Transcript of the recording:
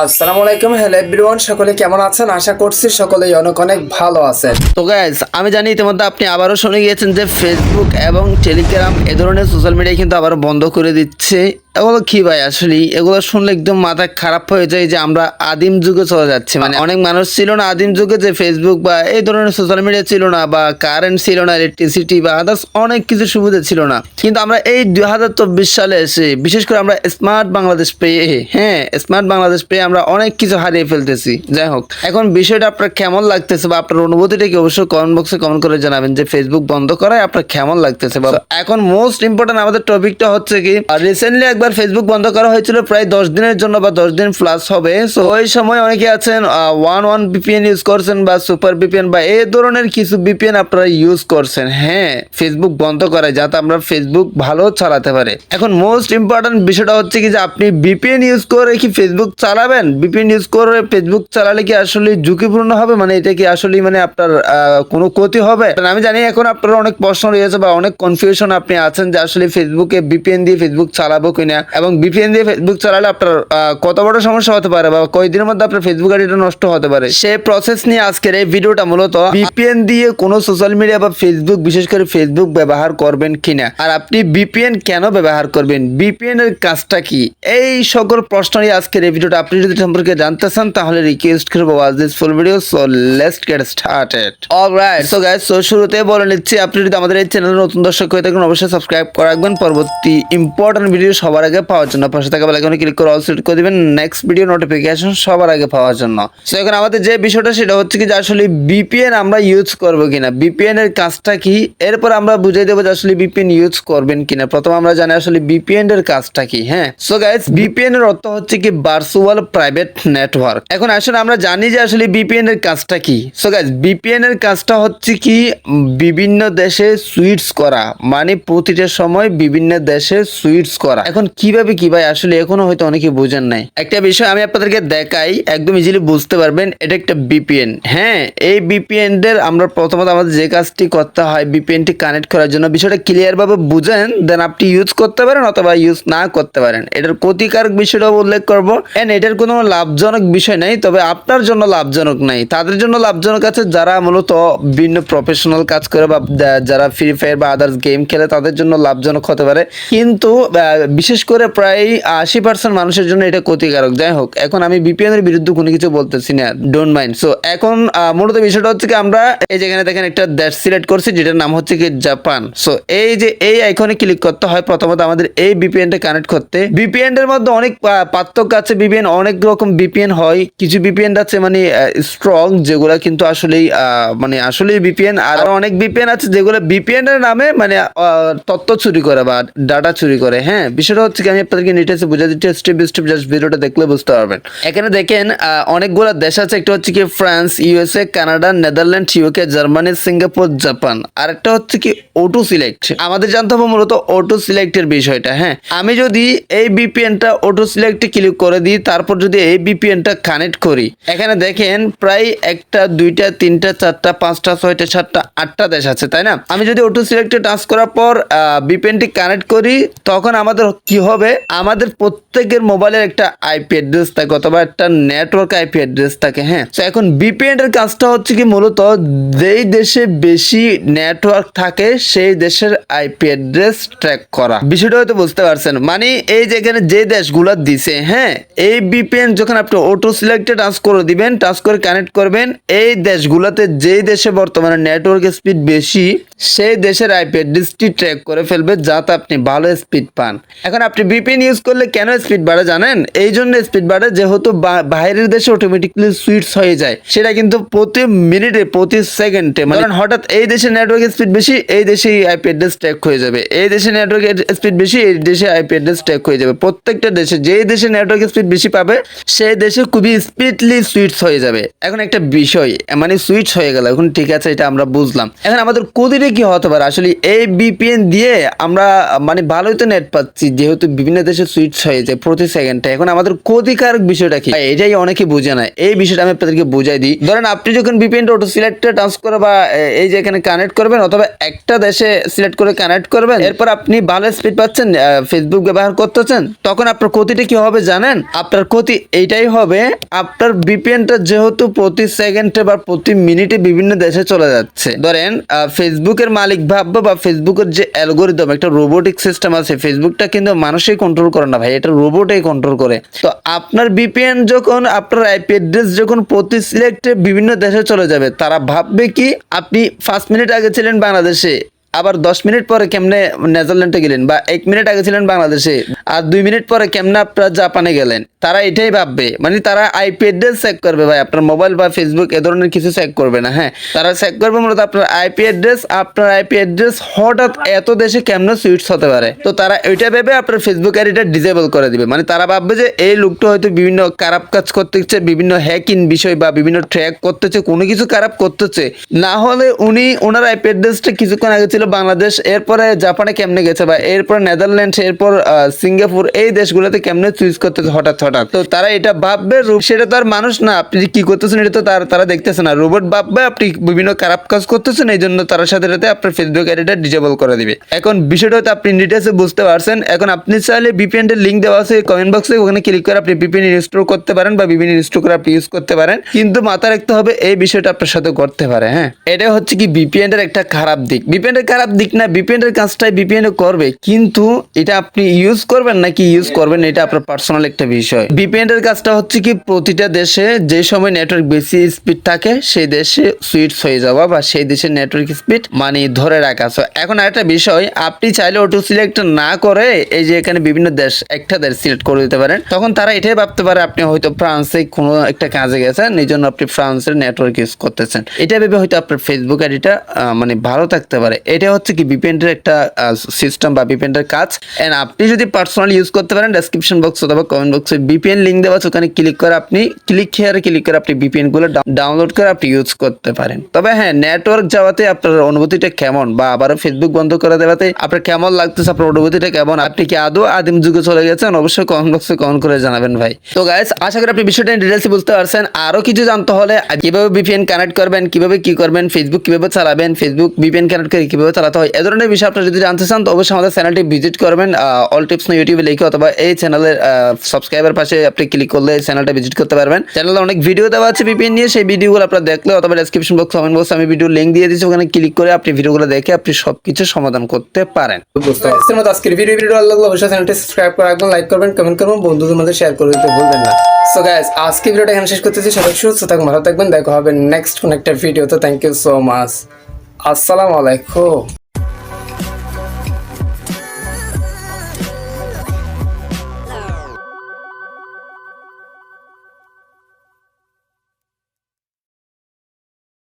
আসসালামু আলাইকুম, hello everyone, সকলে কেমন আছেন? আশা করছি সকলেই অনেক অনেক ভালো আছেন। তো গাইজ আমি জানি ইতিমধ্যে আপনি আবারও শুনে গিয়েছেন যে ফেসবুক এবং টেলিগ্রাম এ ধরনের সোশ্যাল মিডিয়া কিন্তু আবারও বন্ধ করে দিচ্ছে। এগুলো কি ভাই? আসলে এগুলো শুনলে একদম মাথা খারাপ হয়ে যায় যে আমরা আদিম যুগে চলে যাচ্ছি। মানে অনেক মানুষ ছিল না আদিম যুগে যে ফেসবুক বা এই ধরনের সোশ্যাল মিডিয়া ছিল না বা কারেন্ট ছিল না ইলেকট্রিসিটি বা আদার্স অনেক কিছু সুবিধা ছিল না। কিন্তু আমরা এই দুই হাজার চব্বিশ সালে এসে, বিশেষ করে আমরা স্মার্ট বাংলাদেশ পেয়ে হ্যাঁ স্মার্ট বাংলাদেশ পেয়ে আমরা অনেক কিছু হারিয়ে ফেলতেছি। যাই হোক, এখন বিষয়টা আপনার কেমন লাগতেছে বা আপনার অনুভূতিটা কি অবশ্যই কমেন্ট বক্সে কমেন্ট করে জানাবেন যে ফেসবুক বন্ধ করায় আপনার কেমন লাগতেছে বা এখন মোস্ট ইম্পর্টেন্ট আমাদের টপিকটা হচ্ছে কি রিসেন্টলি একবার ফেসবুক বন্ধ করা হয়েছিল প্রায় দশ দিনের জন্য বা দশ দিন প্লাস হবে। সো ওই সময় অনেকে আছেন ওয়ান ওয়ান বিপিএন ইউজ করছেন বা সুপার বিপিএন বা এই ধরনের কিছু বিপিএন আপনারা ইউজ করছেন। হ্যাঁ ফেসবুক বন্ধ করায় যাতে আমরা ফেসবুক ভালো চালাতে পারে। এখন মোস্ট ইম্পর্টেন্ট বিষয়টা হচ্ছে কি যে আপনি বিপিএন ইউজ করে কি ফেসবুক চালাবেন? বিপিএন ইউজ করে ফেসবুক চালালে কি আসলে ঝুঁকিপূর্ণ হবে? মানে এটা কি আসলে মানে আপনার কোনো ক্ষতি হবে? আমি জানি এখন আপনার অনেক প্রশ্ন রয়েছে বা অনেক কনফিউশন আপনি আছেন যে আসলে ফেসবুকে বিপিএন দিয়ে ফেসবুক চালাবো কিনা। এবং বিপিএন দিয়ে ফেসবুক চালালে আপনার কত বড় সমস্যা হতে পারে বা কয়দিনের মধ্যে আপনার ফেসবুক আইডিটা নষ্ট হতে পারে। সেই প্রসেস নিয়ে আজকের এই ভিডিওটা মূলত বিপিএন দিয়ে কোনো সোশ্যাল মিডিয়া বা ফেসবুক বিশেষ করে ফেসবুক ব্যবহার করবেন কিনা। আর আপনি বিপিএন কেন ব্যবহার করবেন? বিপিএন এর কাজটা কি? এই সকল প্রশ্ন নিয়ে আজকের এই ভিডিওটা। আপনি যদি সম্পর্কে জানতে চান, তাহলে রিকোয়েস্ট করব watch this full video so let's get started alright so guys so শুরুতে বলে নিচ্ছি, আপনি যদি আমাদের এই চ্যানেলে নতুন দর্শক হয়ে থাকেন, অবশ্যই সাবস্ক্রাইব করে রাখবেন। পরবর্তী ইম্পর্টেন্ট ভিডিও সবার আগে পাওয়ার জন্য। পাশে থাকা বেলাইকনে ক্লিক করে অল সিলেক্ট করে দিবেন। নেক্সট ভিডিও নোটিফিকেশন সবার আগে পাওয়ার জন্য। সো এখন আমাদের যে বিষয়টা সেটা হচ্ছে কি যে আসলে বিপিএন আমরা ইউজ করব কিনা। বিপিএন এর কাজটা কি? এরপর আমরা বুঝিয়ে দেবো যে আসলে বিপিএন ইউজ করবেন কিনা। প্রথম আমরা জানি আসলে বিপিএন এর কাজটা কি হ্যাঁ? সো গাইস বিপিএন এর অর্থ হচ্ছে কি ভার্চুয়াল প্রাইভেট নেটওয়ার্ক এখন আসলে আমরা জানি যে আসলে বিপিএন এর কাজটা কি। সো গাইস বিপিএন এর কাজটা হচ্ছে কি বিভিন্ন দেশে সুইটস করা। মানে প্রতিটা সময় বিভিন্ন দেশে সুইটস করা। এখন কীভাবে কি? ভাই, আসলে এখনও হয়তো অনেকে বোঝেন নাই। একটা বিষয় আমি আপনাদেরকে দেখাই, একদম ইজিলি বুঝতে পারবেন, এটা একটা বিপিএন হ্যাঁ এই বিপিএন দের আমরা প্রথমত আমাদের যে কাজটি করতে হয় বিপিএন টি কানেক্ট করার জন্য বিষয়টা ক্লিয়ার ভাবে বুঝেন দেন আপনি ইউজ করতে পারেন অথবা ইউজ না করতে পারেন। এটার ক্ষতিকারক বিষয়টা উল্লেখ করব। এন্ড এটার কোনো লাভজনক বিষয় নাই, তবে আপনার জন্য লাভজনক নাই। তাদের জন্য লাভজনক আছে যারা মূলত বিভিন্ন প্রফেশনাল কাজ করে বা যারা ফ্রি ফায়ার বা আদার্স গেম খেলে তাদের জন্য লাভজনক হতে পারে। কিন্তু বিশেষ করে প্রায় আশি পার্সেন্ট মানুষের জন্য এটা ক্ষতিকারক। যাই হোক, এখন আমি বিপিএন এর বিরুদ্ধে কোনো কিছু বলতেছি না ডোন্ট মাইন্ড সো এখন মূলত বিষয়টা হচ্ছে কি আমরা এই যেখানে দেখেন একটা দেশ সিলেক্ট করছি, যেটার নাম হচ্ছে কি জাপান সো এই যে এই আইকনে ক্লিক করতে হয়, প্রথমত আমাদের এই বিপিএন টা কানেক্ট করতে। বিপিএন এর মধ্যে অনেক পার্থক্য আছে বিপিএন অনেক রকম বিপিএন হয়। কিছু বিপিএন আছে মানে স্ট্রং যেগুলা কিন্তু আসলেই মানে আসলেই বিপিএন আর অনেক বিপিএন আছে যেগুলো বিপিএন এর নামে মানে তথ্য চুরি করে বা ডাটা চুরি করে। হ্যাঁ বিষয়টা হচ্ছে আমি আপনাদেরকে ডিটেলসে বুঝা দিচ্ছি স্টেপ বাই স্টেপ জাস্ট ভিডিওটা দেখলে বুঝতে পারবেন। এখানে দেখেন অনেকগুলো দেশ আছে, একটা হচ্ছে কি France USA Canada Netherland UK Germany Singapore Japan আর একটা হচ্ছে কি অটো সিলেক্ট আমাদের জানতে হবে মূলত অটো সিলেক্টের বিষয়টা হ্যাঁ? আমি যদি এই বিপিএনটা অটো সিলেক্টে ক্লিক করে দিই, তারপর যদি এই বিপিএনটা কানেক্ট করি, এখানে দেখেন প্রায় একটা, দুইটা, তিনটা, চারটা, পাঁচটা, ছয়টা, সাতটা, আটটা দেশ আছে, তাই না? আমি যদি অটো সিলেক্টে টাচ করার পর বিপিএনটি কানেক্ট করি, তখন আমাদের কি হবে? আমাদের প্রত্যেকের মোবাইলের একটা আইপি অ্যাড্রেস থাকে অথবা একটা নেটওয়ার্ক আইপি অ্যাড্রেস থাকে হ্যাঁ? তো এখন বিপিএন এর কাজটা হচ্ছে কি মূলত যেই দেশে বেশি নেটওয়ার্ক থাকে, সেই দেশের আইপি অ্যাড্রেস ট্র্যাক করা। বিষয়টা হয়তো বুঝতে পারছেন। মানে এই যে এখানে যে দেশগুলো দিছে হ্যাঁ? এই বিপিএন যখন আপনি অটো সিলেক্টে টাচ করে দিবেন, টাচ করে কানেক্ট করবেন, এই দেশগুলোতে যেই দেশে বর্তমানে নেটওয়ার্ক স্পিড বেশি, সেই দেশের আইপি অ্যাড্রেসটি ট্র্যাক করে ফেলবে, যাতে আপনি ভালো স্পিড পান। এখন আপনি বিপিএন ইউজ করলে কেন স্পিড বাড়ে জানেন? এই জন্য স্পিড বাড়ে যেহেতু বাইরের দেশে অটোমেটিকলি সুইটস হয়ে যায়। সেটা কিন্তু প্রতি মিনিটে প্রতি সেকেন্ডে মানে হঠাৎ এই দেশে নেটওয়ার্ক স্পিড বেশি এই দেশে আইপি অ্যাড্রেস ট্র্যাক হয়ে যাবে। এই দেশে নেটওয়ার্ক স্পিড বেশি এই দেশে আইপি অ্যাড্রেস ট্র্যাক হয়ে যাবে। প্রত্যেকটা দেশে যেই দেশে নেটওয়ার্ক স্পিড বেশি পাবে সেই দেশে খুবই স্পিডলি সুইটস হয়ে যাবে। এখন একটা বিষয় মানে সুইচ হয়ে গেল। এখন ঠিক আছে এটা আমরা বুঝলাম। এখন আমাদের কোদিরে কি হতে পারে? আসলে এই বিপিএন দিয়ে আমরা মানে ভালোই তো নেট পাচ্ছি। যেহেতু যেহেতু বিভিন্ন দেশে সুইচ হয়ে যায় প্রতি সেকেন্ডে এখন আমাদের ক্ষতিকারক বিষয়টা কি? এটাই অনেকে বুঝে না। এই বিষয়টা আমি আপনাদেরকে বুঝাই দিই। ধরেন আপনি যখন ভিপিএন অটো সিলেক্টে ট্রান্সফার বা এই যে এখানে কানেক্ট করবেন, অথবা একটা দেশে সিলেক্ট করে কানেক্ট করবেন, এরপর আপনি ভালো স্পিড পাচ্ছেন ফেসবুক ব্যবহার করতেছেন, তখন আপনার ক্ষতিটা কি হবে জানেন? আপনার ক্ষতি এইটাই হবে, আপনার বিপিএনটা যেহেতু প্রতি সেকেন্ডে বা প্রতি মিনিটে বিভিন্ন দেশে চলে যাচ্ছে। ধরেন ফেসবুকের মালিক ভাববে বা ফেসবুকের যে অ্যালগোরিদম একটা রোবোটিক সিস্টেম আছে ফেসবুকটা কিন্তু মানুষই কন্ট্রোল করে না ভাই, এটা রোবটাই কন্ট্রোল করে। তো আপনার বিপিএন যখন, আপনার আইপি অ্যাড্রেস যখন প্রতি সিলেক্টে বিভিন্ন দেশে চলে যাবে, তারা ভাববে কি, আপনি ফার্স্ট মিনিট আগে ছিলেন বাংলাদেশে। আবার দশ মিনিট পরে কেমনে নেদারল্যান্ডে গেলেন বা এক মিনিট আগে ছিলেন বাংলাদেশে আর দুই মিনিট পরে কেমনে আপনার জাপানে গেলেন? তারা এটাই ভাববে। মানে তারা আইপি অ্যাড্রেস চেক করবে ভাই, আপনার মোবাইল বা ফেসবুক এ ধরনের কিছু চেক করবে না হ্যাঁ? তারা চেক করবে মূলত আপনার আইপি অ্যাড্রেস আপনার আইপি অ্যাড্রেস হঠাৎ এত দেশে কেমনে সুইটস হতে পারে? তো তারা ওইটা ভেবে আপনার ফেসবুক আইডিটা ডিসেবল করে দিবে। মানে তারা ভাববে যে এই লোকটা হয়তো বিভিন্ন খারাপ কাজ করতেছে, বিভিন্ন হ্যাকিং বিষয় বা বিভিন্ন ট্র্যাক করতেছে, কোনো কিছু খারাপ করতেছে। না হলে উনি ওনার আইপি অ্যাড্রেসটা কিছুক্ষণ আগে ছিল বাংলাদেশ, এরপরে জাপানে কেমনে গেছে বা এরপর নেদারল্যান্ড এরপর সিঙ্গাপুর, এই দেশগুলোতে কেমনে চুজ করতেছে হঠাৎ হঠাৎ? তো তারা এটা ভাববে সেটা তো আর মানুষ না, আপনি কি করতেছেন এটা তো তার, তারা দেখতেছে না। রোবট ভাববে, আপনি বিভিন্ন খারাপ কাজ করতেছেন, এই জন্য তার সাথে সাথে আপনার ফেসবুক আইডিটা ডিসেবল করে দিবে। এখন বিষয়টা হয়তো আপনি ডিটেলসে বুঝতে পারছেন, এখন আপনি চাইলে ভিপিএন এর লিঙ্ক দেওয়া আছে কমেন্ট বক্সে ওখানে ক্লিক করে আপনি ভিপিএন ইনস্টল করতে পারেন বা বিভিন্ন ইনস্টল করে আপনি ইউজ করতে পারেন। কিন্তু মাথায় রাখতে হবে, এই বিষয়টা আপনার সাথে করতে পারে হ্যাঁ? এটা হচ্ছে কি ভিপিএন এর একটা খারাপ দিক। ভিপিএন এর খারাপ দিক না ভিপিএন এর কাজটাই ভিপিএন করবে। কিন্তু এটা আপনি ইউজ করবেন নাকি ইউজ করবেন এটা আপনার পার্সোনাল একটা বিষয়। ভিপিএন এর কাজটা হচ্ছে কি প্রতিটা দেশে যে সময় নেটওয়ার্ক বেশি স্পিড থাকে সেই দেশে সুইটস হয়ে যাওয়া বা সেই দেশের নেটওয়ার্ক স্পিড মানে ধরে রাখা। So, এখন আরেকটা বিষয় আপনি চাইলে অটো সিলেক্ট না করে এই যে এখানে বিভিন্ন দেশ একটা দেশ সিলেক্ট করে দিতে পারেন। তখন তারা এটাই ভাবতে পারে আপনি হয়তো ফ্রান্সে কোনো একটা কাজে গেছেন এই জন্য আপনি ফ্রান্সের নেটওয়ার্ক ইউজ করতেছেন। এটা ভেবে হয়তো আপনার ফেসবুক আইডিটা মানে ভালো থাকতে পারে। এটা হচ্ছে কি বিপেন্ডের একটা সিস্টেম বা বিপেন্ডের কাজ। এন্ড আপনি যদি পার্সোনালি ইউজ করতে পারেন ডেসক্রিপশন বক্স অথবা কমেন্ট বক্সে বিপিএন লিঙ্ক দেওয়া আছে, ওখানে ক্লিক করে আপনি ক্লিক হেয়ারে ক্লিক করে আপনি বিপিএনগুলো ডাউনলোড করে আপনি ইউজ করতে পারেন। তবে হ্যাঁ নেটওয়ার্ক যাওয়াতে আপনার অনুভূতিটা কেমন? বা আবারও ফেসবুক বন্ধ করে দেওয়াতে আপনার কেমন লাগতেছে? আপনার অনুভূতিটা কেমন? আপনি কি আদৌ আদিম যুগে চলে গেছেন? অবশ্যই কমেন্ট বক্সে কমেন্ট করে জানাবেন ভাই। তো গাইস আশা করি আপনি বিষয়টা ডিটেলসে বুঝতে পারছেন। আরও কিছু জানতে হলে, কীভাবে বিপিএন কানেক্ট করবেন, কীভাবে কি করবেন ফেসবুক কীভাবে চালাবেন ফেসবুক বিপিএন কানেক্ট করে কীভাবে চালাতে হয়। এ ধরনের বিষয় আপনারা যদি জানতে চান, তো অবশ্যই আমাদের চ্যানেলটি ভিজিট করবেন। অল টিপস না ইউটিউবে লিখে অথবা এই চ্যানেলের সাবস্ক্রাইবার পাশে আপনি ক্লিক করলে চ্যানেলটা ভিজিট করতে পারবেন। চ্যানেলে অনেক ভিডিও দেওয়া আছে বিপিএন নিয়ে, সেই ভিডিওগুলো আপনারা দেখলে অথবা ডেসক্রিপশন বক্স কমেন্ট বক্সে আমি ভিডিও লিঙ্ক দিয়ে দিচ্ছি ওখানে ক্লিক করে আপনি ভিডিওগুলো দেখে আপনি সবকিছু সমাধান করতে পারেন। বুঝতে মতো আজকের ভিডিও ভিডিও ভালো লাগলে অবশ্যই চ্যানেলটি সাবস্ক্রাইব করে লাইক করবেন কমেন্ট করবেন, বন্ধুদের মধ্যে শেয়ার করে দিতে ভুলবেন না। সো গাইস আজকে ভিডিওটা এখানে শেষ করতেছি। সবাই সুস্থ থাকুন, ভালো থাকবেন। দেখা হবে নেক্সট কোন একটা ভিডিওতে থ্যাংক ইউ সো মাচ আসসালামু আলাইকুম।